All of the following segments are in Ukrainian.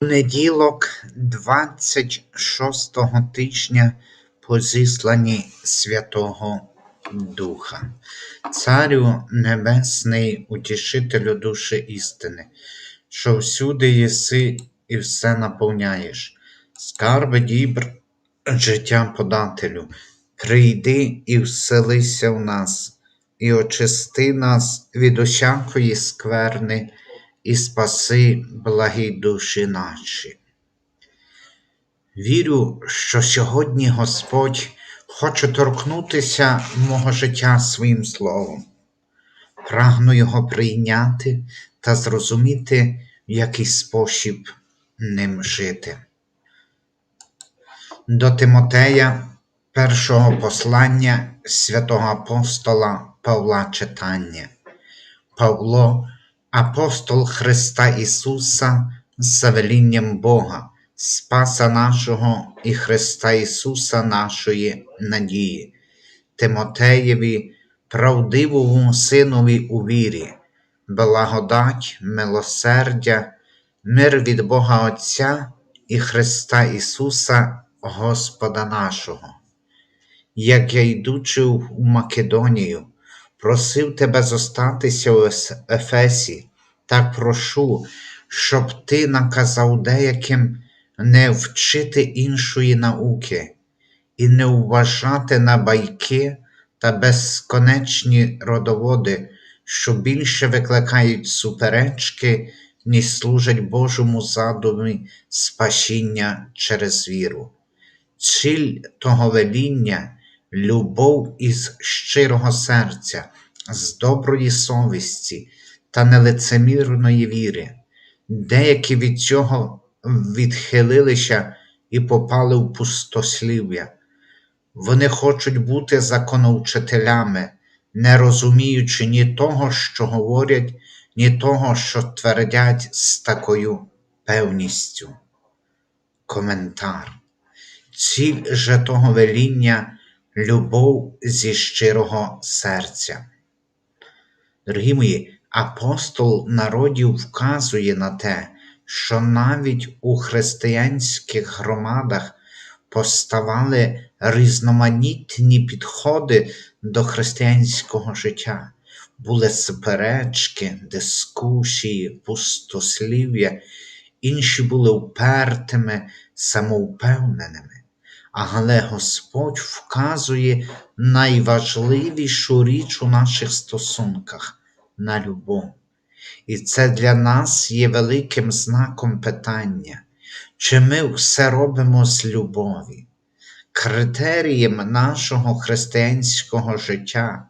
Понеділок 26-го тижня по зісланні Святого Духа, Царю Небесний, утішителю душі істини, що всюди єси і все наповняєш, скарби дібр життя подателю, прийди і вселися в нас, і очисти нас від усякої скверни і спаси благі душі наші. Вірю, що сьогодні Господь хоче торкнутися мого життя своїм словом. Прагну його прийняти та зрозуміти, в який спосіб ним жити. До Тимотея першого послання святого апостола Павла читання. Павло апостол Христа Ісуса з завелінням Бога, Спаса нашого і Христа Ісуса нашої надії, Тимотеєві, правдивому Синові у вірі, благодать, милосердя, мир від Бога Отця і Христа Ісуса, Господа нашого. Як я йдучи в Македонію, просив тебе зостатися в Ефесі, так прошу, щоб ти наказав деяким не вчити іншої науки і не вважати на байки та безконечні родоводи, що більше викликають суперечки, ніж служать Божому задумі спасіння через віру. Ціль того веління любов із щирого серця, з доброї совісті та нелицемірної віри. Деякі від цього відхилилися і попали в пустослів'я. Вони хочуть бути законовчителями, не розуміючи ні того, що говорять, ні того, що твердять з такою певністю. Коментар. Ціль же того веління любов зі щирого серця. Дорогі мої, апостол народів вказує на те, що навіть у християнських громадах поставали різноманітні підходи до християнського життя, були суперечки, дискусії, пустослів'я, інші були упертими, самовпевненими. Але Господь вказує найважливішу річ у наших стосунках на любов. І це для нас є великим знаком питання, чи ми все робимо з любові. Критерієм нашого християнського життя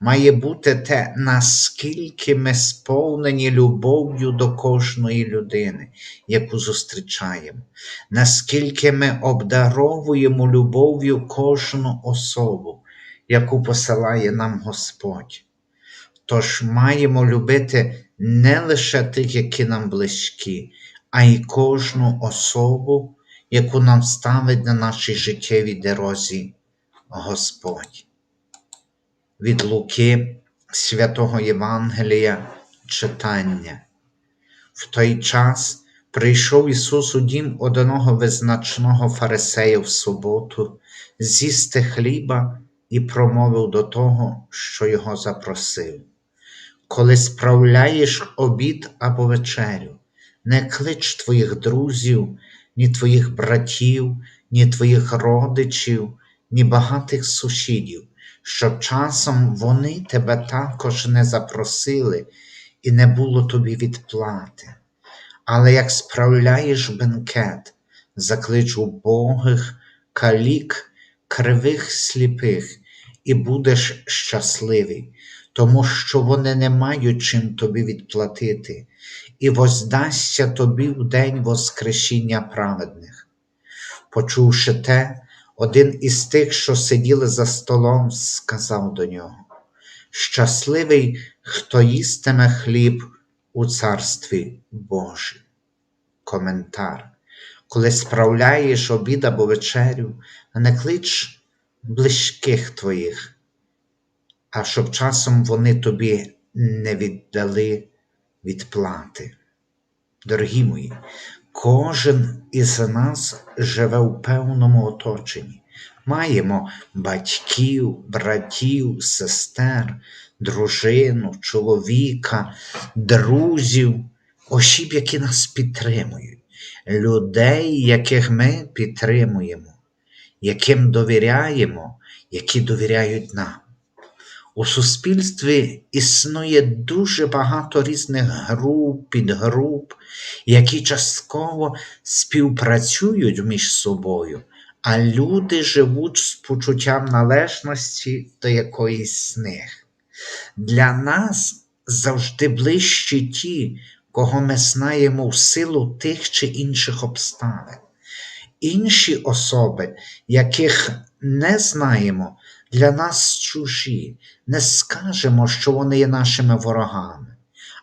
має бути те, наскільки ми сповнені любов'ю до кожної людини, яку зустрічаємо, наскільки ми обдаровуємо любов'ю кожну особу, яку посилає нам Господь. Тож маємо любити не лише тих, які нам близькі, а й кожну особу, яку нам ставить на нашій життєвій дорозі Господь від Луки святого Євангелія читання. В той час прийшов Ісус у дім одного визначного фарисея в суботу, з'їсти хліба і промовив до того, що його запросив. Коли справляєш обід або вечерю, не клич твоїх друзів, ні твоїх братів, ні твоїх родичів, ні багатих сусідів щоб часом вони тебе також не запросили і не було тобі відплати. Але як справляєш бенкет, заклич убогих, калік, кривих сліпих, і будеш щасливий, тому що вони не мають чим тобі відплатити, і воздасться тобі в день Воскресіння праведних. Почувши те, один із тих, що сиділи за столом, сказав до нього Щасливий, хто їстиме хліб у Царстві Божім. Коментар. Коли справляєш обід або вечерю, не клич близьких твоїх, а щоб часом вони тобі не віддали відплати. Дорогі мої, Кожен із нас живе у певному оточенні. Маємо батьків, братів, сестер, дружину, чоловіка, друзів, осіб, які нас підтримують, людей, яких ми підтримуємо, яким довіряємо, які довіряють нам. У суспільстві існує дуже багато різних груп, підгруп, які частково співпрацюють між собою, а люди живуть з почуттям належності до якоїсь з них. Для нас завжди ближчі ті, кого ми знаємо в силу тих чи інших обставин. Інші особи, яких не знаємо, для нас чужі, не скажемо, що вони є нашими ворогами,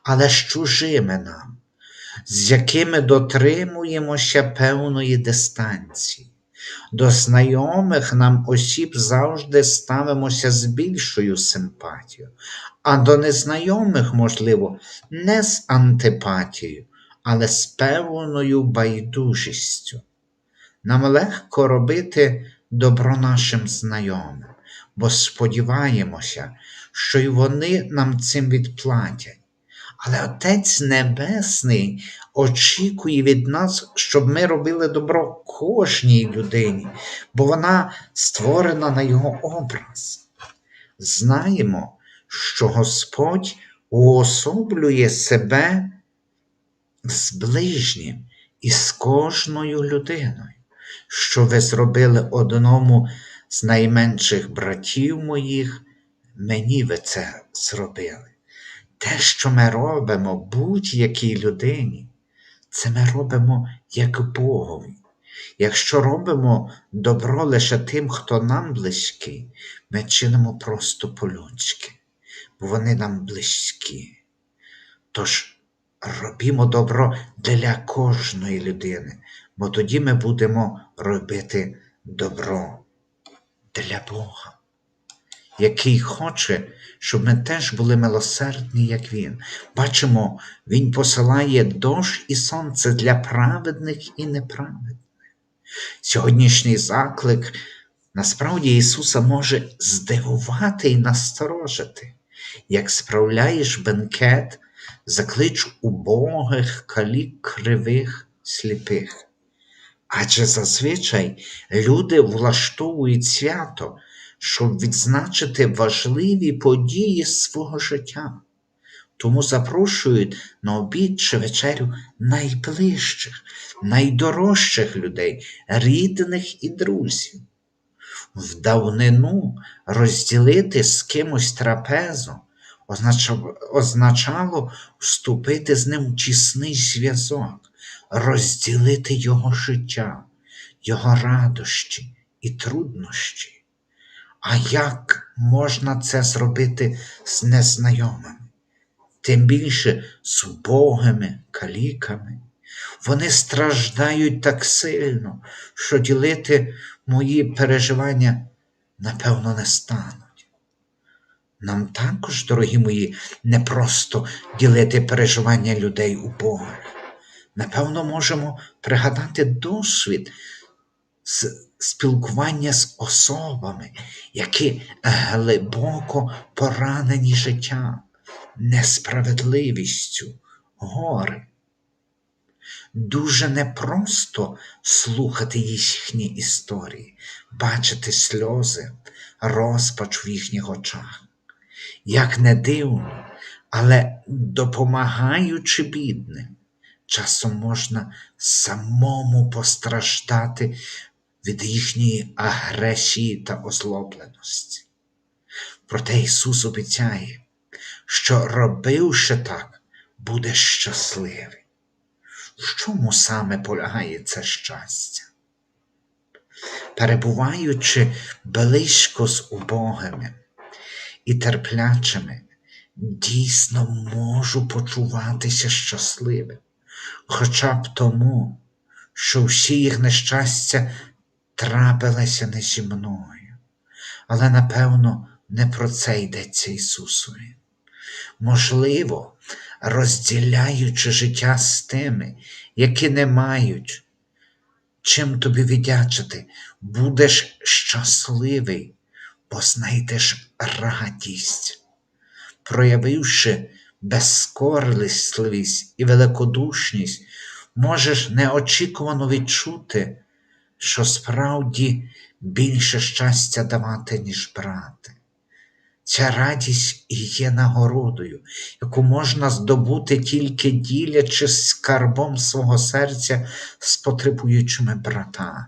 але ж чужими нам, з якими дотримуємося певної дистанції. До знайомих нам осіб завжди ставимося з більшою симпатією, а до незнайомих, можливо, не з антипатією, але з певною байдужістю. Нам легко робити добро нашим знайомим, бо сподіваємося, що й вони нам цим відплатять. Але Отець Небесний очікує від нас, щоб ми робили добро кожній людині, бо вона створена на його образ. Знаємо, що Господь уособлює себе з ближнім і з кожною людиною що ви зробили одному з найменших братів моїх, мені ви це зробили. Те, що ми робимо будь-якій людині, це ми робимо як Богові. Якщо робимо добро лише тим, хто нам близький, ми чинимо просто по-людськи, бо вони нам близькі. Тож робімо добро для кожної людини, бо тоді ми будемо робити добро для Бога, який хоче, щоб ми теж були милосердні, як Він. Бачимо, Він посилає дощ і сонце для праведних і неправедних. Сьогоднішній заклик насправді Ісуса може здивувати і насторожити, як справляєш бенкет, заклич убогих, калік кривих, сліпих. Адже зазвичай люди влаштовують свято, щоб відзначити важливі події свого життя, тому запрошують на обід чи вечерю найближчих, найдорожчих людей, рідних і друзів. В давнину розділити з кимось трапезу означало вступити з ним в тісний зв'язок розділити його життя, його радощі і труднощі. А як можна це зробити з незнайомими? Тим більше з убогими каліками. Вони страждають так сильно, що ділити мої переживання, напевно, не стануть. Нам також, дорогі мої, не просто ділити переживання людей убогих. Напевно, можемо пригадати досвід з спілкування з особами, які глибоко поранені життям, несправедливістю, горе. Дуже непросто слухати їхні історії, бачити сльози, розпач в їхніх очах. Як не дивно, але допомагаючи бідним, часом можна самому постраждати від їхньої агресії та озлобленості. Проте Ісус обіцяє, що, робивши так, буде щасливий. В чому саме полягає це щастя? Перебуваючи близько з убогими і терплячими, дійсно можу почуватися щасливим хоча б тому, що всі їх нещастя трапилися не зі мною. Але, напевно, не про це йдеться Ісусові. Можливо, розділяючи життя з тими, які не мають. Чим тобі віддячити, будеш щасливий, бо знайдеш радість, проявивши безкорисливість і великодушність, можеш неочікувано відчути, що справді більше щастя давати, ніж брати. Ця радість і є нагородою, яку можна здобути тільки ділячись скарбом свого серця з потребуючими братами.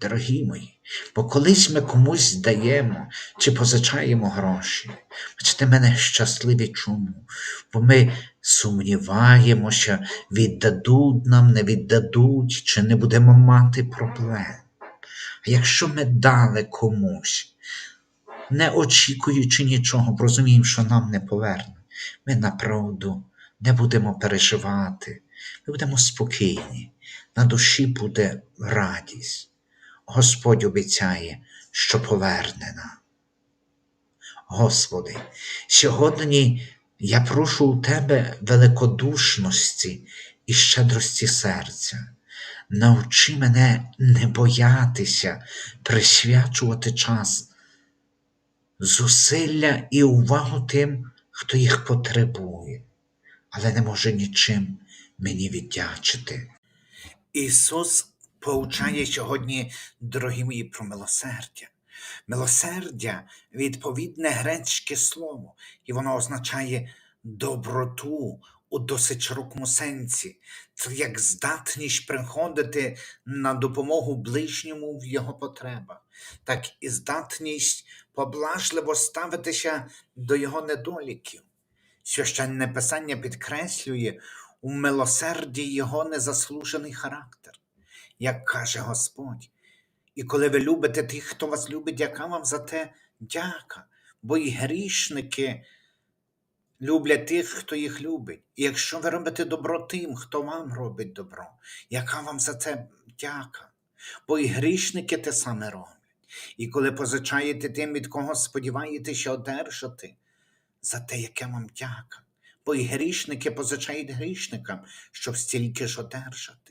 Дорогі мої, бо колись ми комусь даємо чи позичаємо гроші. Бачите, мене щасливі чому? Бо ми сумніваємося, віддадуть нам, не віддадуть, чи не будемо мати проблем. А якщо ми дали комусь, не очікуючи нічого, розуміємо, що нам не повернуть, ми направду не будемо переживати, ми будемо спокійні, на душі буде радість. Господь обіцяє, що поверне нам. Господи, сьогодні я прошу у Тебе великодушності і щедрості серця. Навчи мене не боятися присвячувати час, зусилля і увагу тим, хто їх потребує, але не може нічим мені віддячити. Ісус поучає сьогодні, дорогі мої, про милосердя. Милосердя відповідне грецьке слово, і воно означає доброту у досить широкому сенсі. Це як здатність приходити на допомогу ближньому в його потребах, так і здатність поблажливо ставитися до його недоліків. Священне писання підкреслює у милосерді його незаслужений характер, як каже Господь. І коли ви любите тих, хто вас любить, яка вам за те дяка, бо і грішники люблять тих, хто їх любить. І якщо ви робите добро тим, хто вам робить добро, яка вам за це дяка? Бо і грішники те саме роблять. І коли позичаєте тим, від кого сподіваєтеся одержати, за те, яке вам дяка. Бо і грішники позичають грішникам, щоб стільки ж одержати.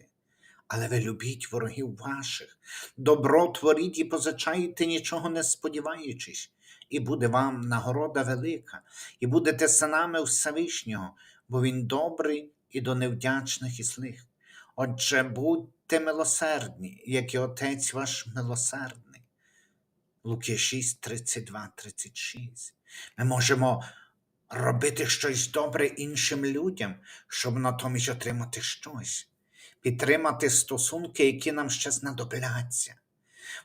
Але ви любіть ворогів ваших, добро творіть і позичайте, нічого не сподіваючись, і буде вам нагорода велика, і будете синами Всевишнього, бо Він добрий і до невдячних і злих. Отже, будьте милосердні, як і Отець ваш милосердний. Луки 6, 32, 36. Ми можемо робити щось добре іншим людям, щоб натомість отримати щось підтримати стосунки, які нам ще знадобляться,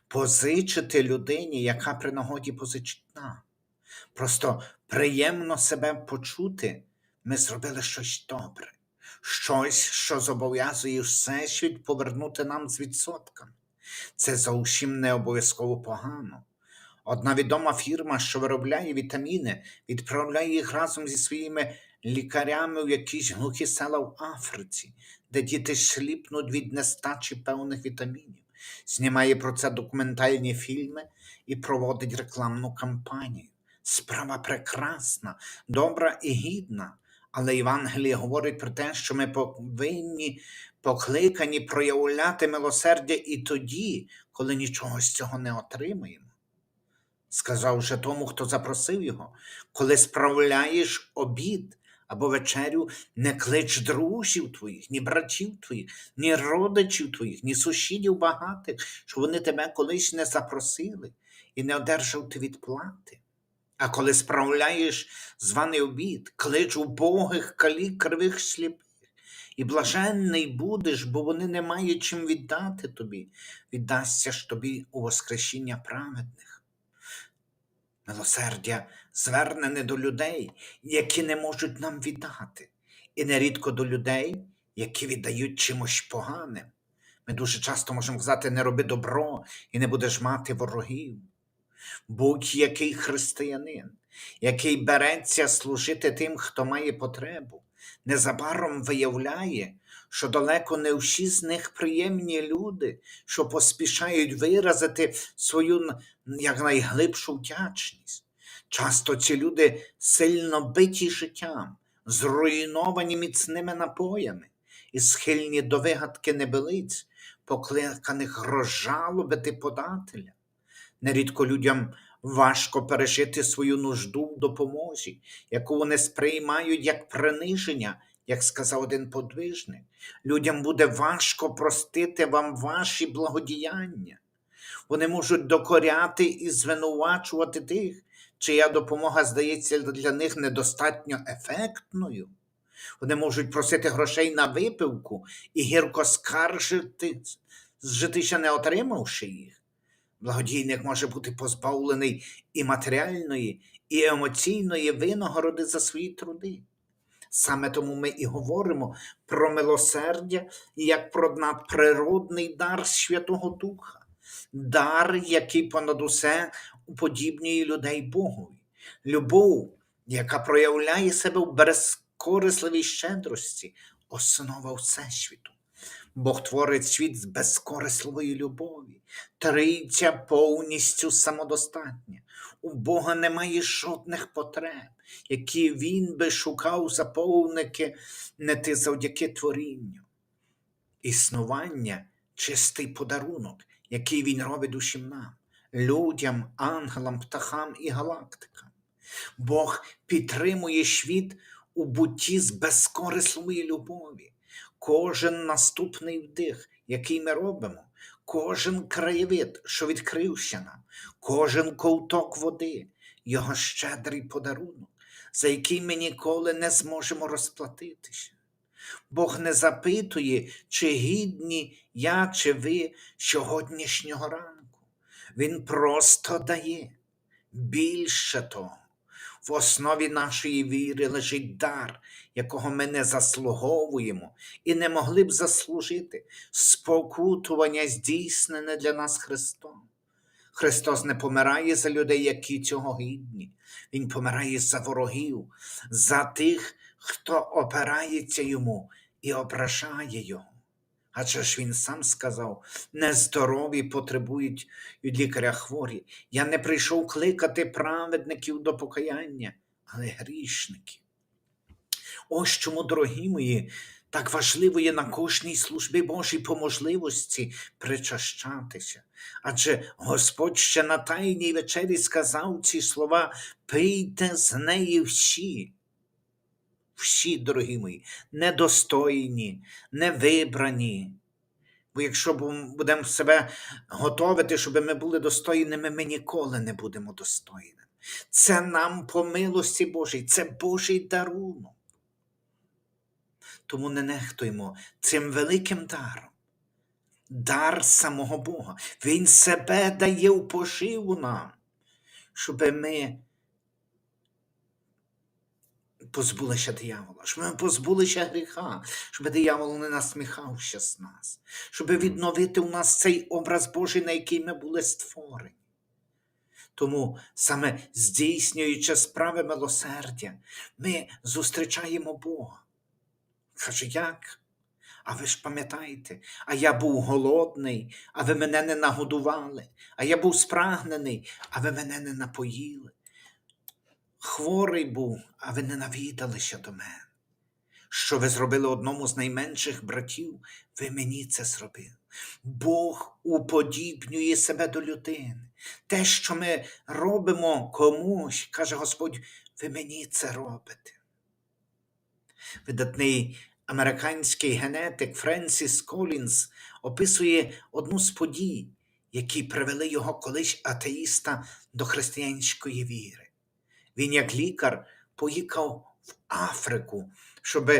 позичити людині, яка при нагоді позичить нам. Просто приємно себе почути, ми зробили щось добре, щось, що зобов'язує Всесвіт повернути нам з відсотками. Це зовсім не обов'язково погано. Одна відома фірма, що виробляє вітаміни, відправляє їх разом зі своїми лікарями в якісь глухі села в Африці, де діти сліпнуть від нестачі певних вітамінів, знімає про це документальні фільми і проводить рекламну кампанію. Справа прекрасна, добра і гідна. Але Євангеліє говорить про те, що ми повинні покликані проявляти милосердя і тоді, коли нічого з цього не отримаємо. Сказав же тому, хто запросив його, коли справляєш обід або вечерю, не клич друзів твоїх, ні братів твоїх, ні родичів твоїх, ні сусідів багатих, що вони тебе колись не запросили і не одержав ти відплати. А коли справляєш званий обід, клич убогих калік кривих сліпих, і блаженний будеш, бо вони не мають чим віддати тобі, віддасться ж тобі у воскресіння праведних. Милосердя звернене до людей, які не можуть нам віддати, і нерідко до людей, які віддають чимось поганим. Ми дуже часто можемо казати, не роби добро і не будеш мати ворогів. Будь-який християнин, який береться служити тим, хто має потребу, незабаром виявляє, що далеко не всі з них приємні люди, що поспішають виразити свою якнайглибшу вдячність. Часто ці люди сильно биті життям, зруйновані міцними напоями і схильні до вигадки небелиць, покликаних розжалобити подателя. Нерідко людям важко пережити свою нужду в допомозі, яку вони сприймають як приниження, як сказав один подвижник. Людям буде важко простити вам ваші благодіяння. Вони можуть докоряти і звинувачувати тих, чия допомога здається для них недостатньо ефектною. Вони можуть просити грошей на випивку і гірко скаржити, житися не отримавши їх. Благодійник може бути позбавлений і матеріальної, і емоційної винагороди за свої труди. Саме тому ми і говоримо про милосердя як про надприродний дар Святого Духа, дар, який понад усе уподібнює людей Богові, любов, яка проявляє себе в безкорисливій щедрості, основа Всесвіту. Бог творить світ з безкорисливої любові, трійця повністю самодостатня. У Бога немає жодних потреб, які він би шукав заповники не ти завдяки творінню. Існування чистий подарунок, який він робить усім нам, людям, ангелам, птахам і галактикам. Бог підтримує світ у бутті з безкорисливої любові. Кожен наступний вдих, який ми робимо, кожен краєвид, що відкрився нам, кожен ковток води, його щедрий подарунок, за який ми ніколи не зможемо розплатитися. Бог не запитує, чи гідні я чи ви сьогоднішнього ранку. Він просто дає. Більше того, в основі нашої віри лежить дар, якого ми не заслуговуємо і не могли б заслужити спокутування, здійснене для нас Христом. Христос не помирає за людей, які цього гідні. Він помирає за ворогів, за тих, хто опирається йому і ображає його. Адже ж він сам сказав: нездорові потребують від лікаря хворі. Я не прийшов кликати праведників до покаяння, але грішників. Ось чому, дорогі мої, так важливо є на кожній службі Божій по можливості причащатися. Адже Господь ще на Тайній вечері сказав ці слова: пийте з неї всі. Всі, дорогі мої, недостойні, невибрані. Бо якщо бу- будемо себе готовити, щоб ми були достойними, ми ніколи не будемо достойними. Це нам по милості Божій, це Божий дарунок. Тому не нехтуємо цим великим даром. Дар самого Бога. Він себе дає в поживу нам, щоб ми позбулися диявола, щоб ми позбулися гріха, щоб диявол не насміхався з нас, щоб відновити у нас цей образ Божий, на який ми були створені. Тому саме здійснюючи справи милосердя, ми зустрічаємо Бога. Каже, як? А ви ж пам'ятаєте, а я був голодний, а ви мене не нагодували, а я був спрагнений, а ви мене не напоїли. Хворий був, а ви не навідалися до мене. Що ви зробили одному з найменших братів, ви мені це зробили. Бог уподібнює себе до людини. Те, що ми робимо комусь, каже Господь, ви мені це робите. Видатний американський генетик Френсіс Колінс описує одну з подій, які привели його колись атеїста до християнської віри. Він, як лікар, поїхав в Африку, щоб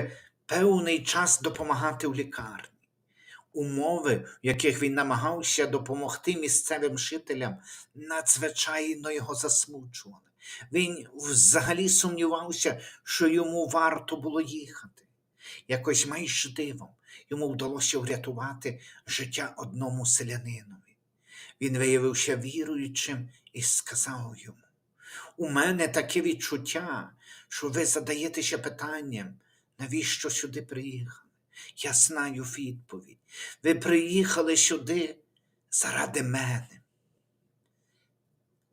певний час допомагати в лікарні. Умови, в яких він намагався допомогти місцевим жителям, надзвичайно його засмучували. Він взагалі сумнівався, що йому варто було їхати. Якось майже дивом йому вдалося врятувати життя одному селянинові. Він виявився віруючим і сказав йому: У мене таке відчуття, що ви задаєтеся питанням, навіщо сюди приїхали? Я знаю відповідь. Ви приїхали сюди заради мене.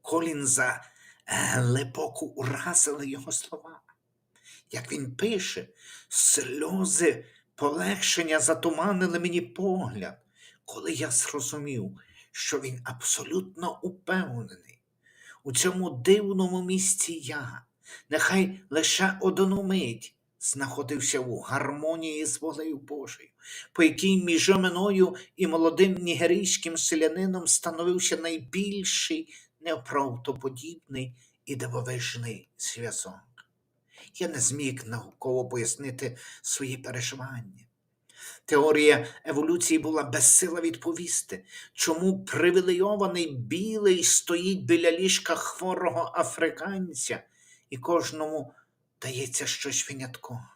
Колінза глибоко уразили його слова. Як він пише, сльози полегшення затуманили мені погляд, коли я зрозумів, що він абсолютно упевнений. У цьому дивному місці я, нехай лише одну мить, знаходився у гармонії з волею Божою, по якій між мною і молодим нігерійським селянином становився найбільший неправдоподібний і дивовижний зв'язок. Я не зміг науково пояснити свої переживання. Теорія еволюції була безсила відповісти, чому привілейований білий стоїть біля ліжка хворого африканця, і кожному дається щось виняткове.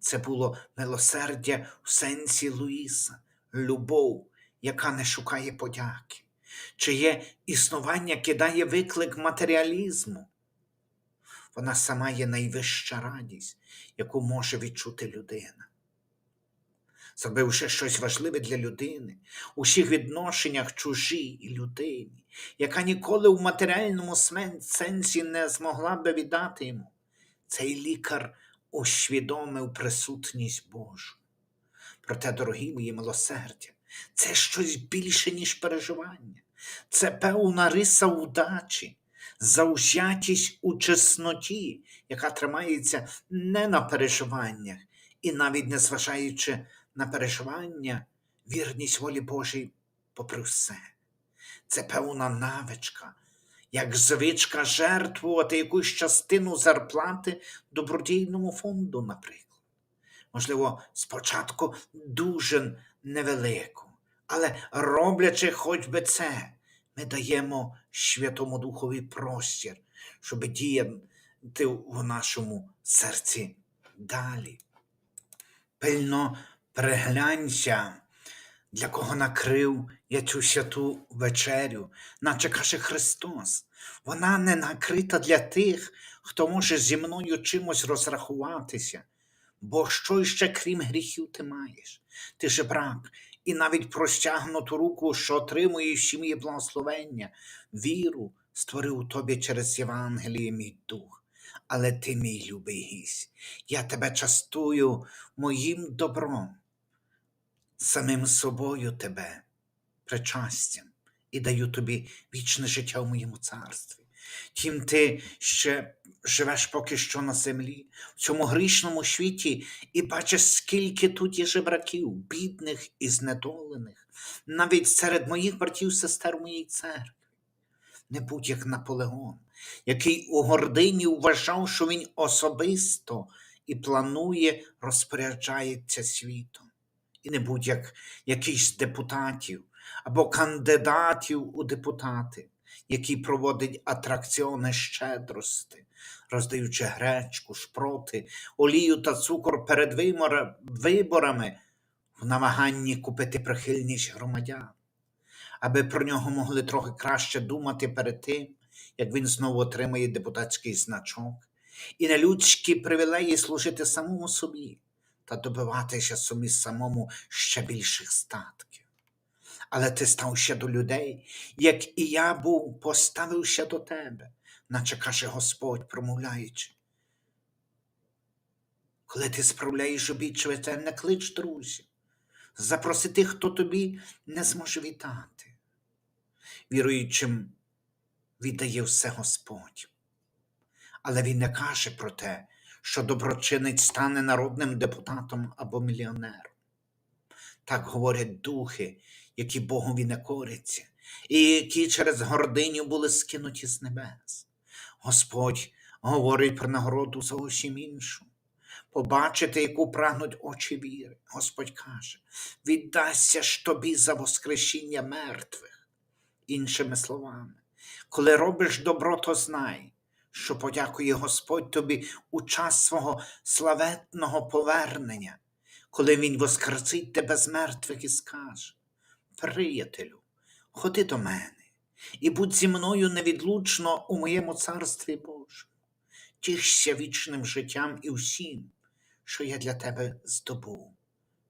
Це було милосердя в сенсі Луїса, любов, яка не шукає подяки, чиє існування кидає виклик матеріалізму. Вона сама є найвища радість, яку може відчути людина. Зробивши щось важливе для людини, у всіх відношеннях чужій людині, яка ніколи в матеріальному сенсі не змогла би віддати йому, цей лікар усвідомив присутність Божу. Проте, дорогі мої милосердя, це щось більше, ніж переживання. Це певна риса удачі, заужятість у чесноті, яка тримається не на переживаннях, і навіть не зважаючи на переживання, вірність волі Божій попри все. Це певна навичка, як звичка жертвувати якусь частину зарплати добродійному фонду, наприклад. Можливо, спочатку дуже невелику, але роблячи хоч би це, ми даємо Святому Духові простір, щоб діяти в нашому серці далі. Пильно приглянься, для кого накрив я цю святу вечерю, наче каже Христос. Вона не накрита для тих, хто може зі мною чимось розрахуватися. Бо що ще крім гріхів ти маєш? Ти же брак, і навіть простягнуту руку, що отримує сім'ї благословення, віру створив у тобі через Євангеліє мій дух. Але ти, мій любий гість, я тебе частую моїм добром, самим собою тебе, причастям, і даю тобі вічне життя в моєму царстві. Тім ти ще живеш поки що на землі, в цьому грішному світі, і бачиш, скільки тут є жебраків, бідних і знедолених, навіть серед моїх братів сестер в моїй церкві. Не будь як Наполеон, який у гордині вважав, що він особисто і планує, розпоряджається світом. І не будь як якийсь депутатів або кандидатів у депутати, який проводить атракціони щедрости, роздаючи гречку, шпроти, олію та цукор перед виборами в намаганні купити прихильність громадян, аби про нього могли трохи краще думати перед тим, як він знову отримає депутатський значок, і нелюдські привілеї служити самому собі та добиватися собі самому ще більших статків. Але ти став ще до людей, як і я був, поставився до тебе, наче каже Господь, промовляючи. Коли ти справляєш обід це не клич друзів, запроси тих, хто тобі не зможе вітати. Віруючим віддає все Господь. Але він не каже про те, що доброчинець стане народним депутатом або мільйонером. Так говорять духи, які Богові не коряться, і які через гординю були скинуті з небес. Господь говорить про нагороду зовсім іншу. Побачити, яку прагнуть очі віри. Господь каже: віддасться ж тобі за воскрешіння мертвих. Іншими словами, коли робиш добро, то знай, що подякує Господь тобі у час свого славетного повернення, коли Він воскресить тебе з мертвих і скаже: Приятелю, ходи до мене і будь зі мною невідлучно у моєму царстві Божому. Тішся вічним життям і усім, що я для тебе здобув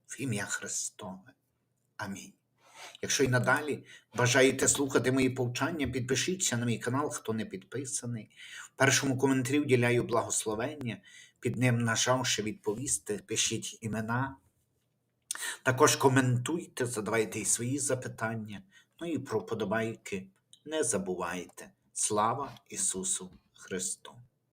в ім'я Христове. Амінь. Якщо й надалі бажаєте слухати мої повчання, підпишіться на мій канал, хто не підписаний. В першому коментарі вділяю благословення. під ним нажавши відповісти, пишіть імена. Також коментуйте, задавайте і свої запитання. Ну і про подобайки не забувайте. Слава Ісусу Христу!